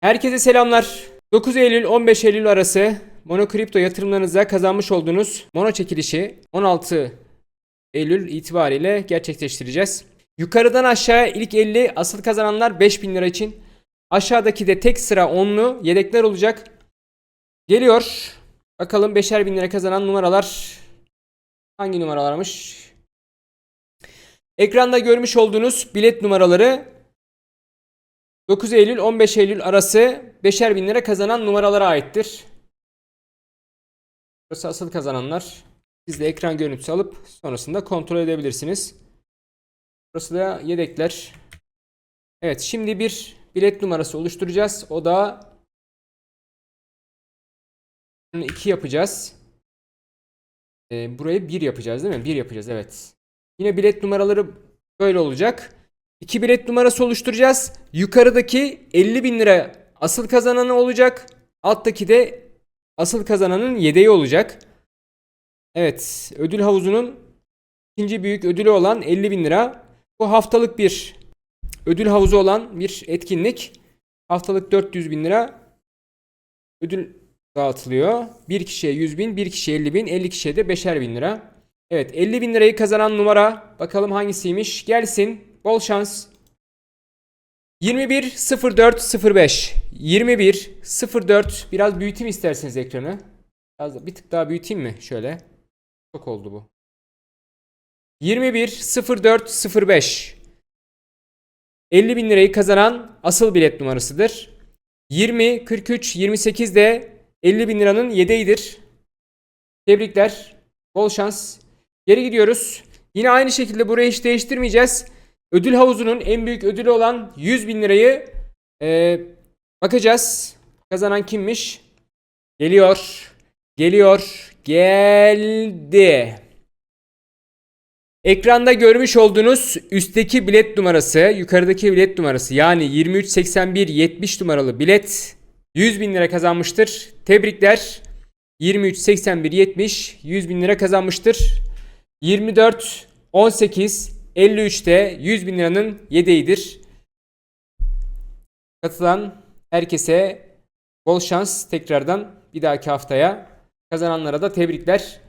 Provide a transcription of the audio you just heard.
Herkese selamlar. 9 Eylül 15 Eylül arası Mono Kripto yatırımlarınıza kazanmış olduğunuz Mono çekilişi 16 Eylül itibariyle gerçekleştireceğiz. Yukarıdan aşağıya ilk 50 asıl kazananlar 5000 lira için. Aşağıdaki de tek sıra 10'lu yedekler olacak. Geliyor. Bakalım 5'er bin lira kazanan numaralar hangi numaralarmış? Ekranda görmüş olduğunuz bilet numaraları 9 Eylül 15 Eylül arası 5'er bin lira kazanan numaralara aittir. Burası asıl kazananlar. Siz de ekran görüntüsü alıp sonrasında kontrol edebilirsiniz. Burası da yedekler. Evet şimdi bir bilet numarası oluşturacağız. O da 2 yapacağız. Ee, burayı 1 yapacağız değil mi? 1 yapacağız evet. Yine bilet numaraları böyle olacak. 2 bilet numarası oluşturacağız. Yukarıdaki 50 bin lira asıl kazananı olacak. Alttaki de asıl kazananın yedeği olacak. Evet ödül havuzunun ikinci büyük ödülü olan 50 bin lira. Bu haftalık bir ödül havuzu olan bir etkinlik. Haftalık 400 bin lira ödül dağıtılıyor. Bir kişiye 100 bin, bir kişiye 50 bin, 50 kişiye de 5'er bin lira. Evet 50 bin lirayı kazanan numara bakalım hangisiymiş gelsin bol şans. 21 04 05 21 04 biraz büyüteyim isterseniz ekranı. Biraz bir tık daha büyüteyim mi? Şöyle. Çok oldu bu. 21 04 05 50 bin lirayı kazanan asıl bilet numarasıdır. 20 43 28 de 50 bin liranın yedeğidir. Tebrikler. Bol şans. Geri gidiyoruz. Yine aynı şekilde burayı hiç değiştirmeyeceğiz. Ödül havuzunun en büyük ödülü olan 100 bin lirayı e, bakacağız. Kazanan kimmiş? Geliyor. Geliyor. Geldi. Ekranda görmüş olduğunuz üstteki bilet numarası, yukarıdaki bilet numarası yani 2381 70 numaralı bilet 100 bin lira kazanmıştır. Tebrikler. 2381 70 100 bin lira kazanmıştır. 24 18 53'te 100 bin liranın yedeğidir. Katılan herkese bol şans tekrardan bir dahaki haftaya. Kazananlara da tebrikler.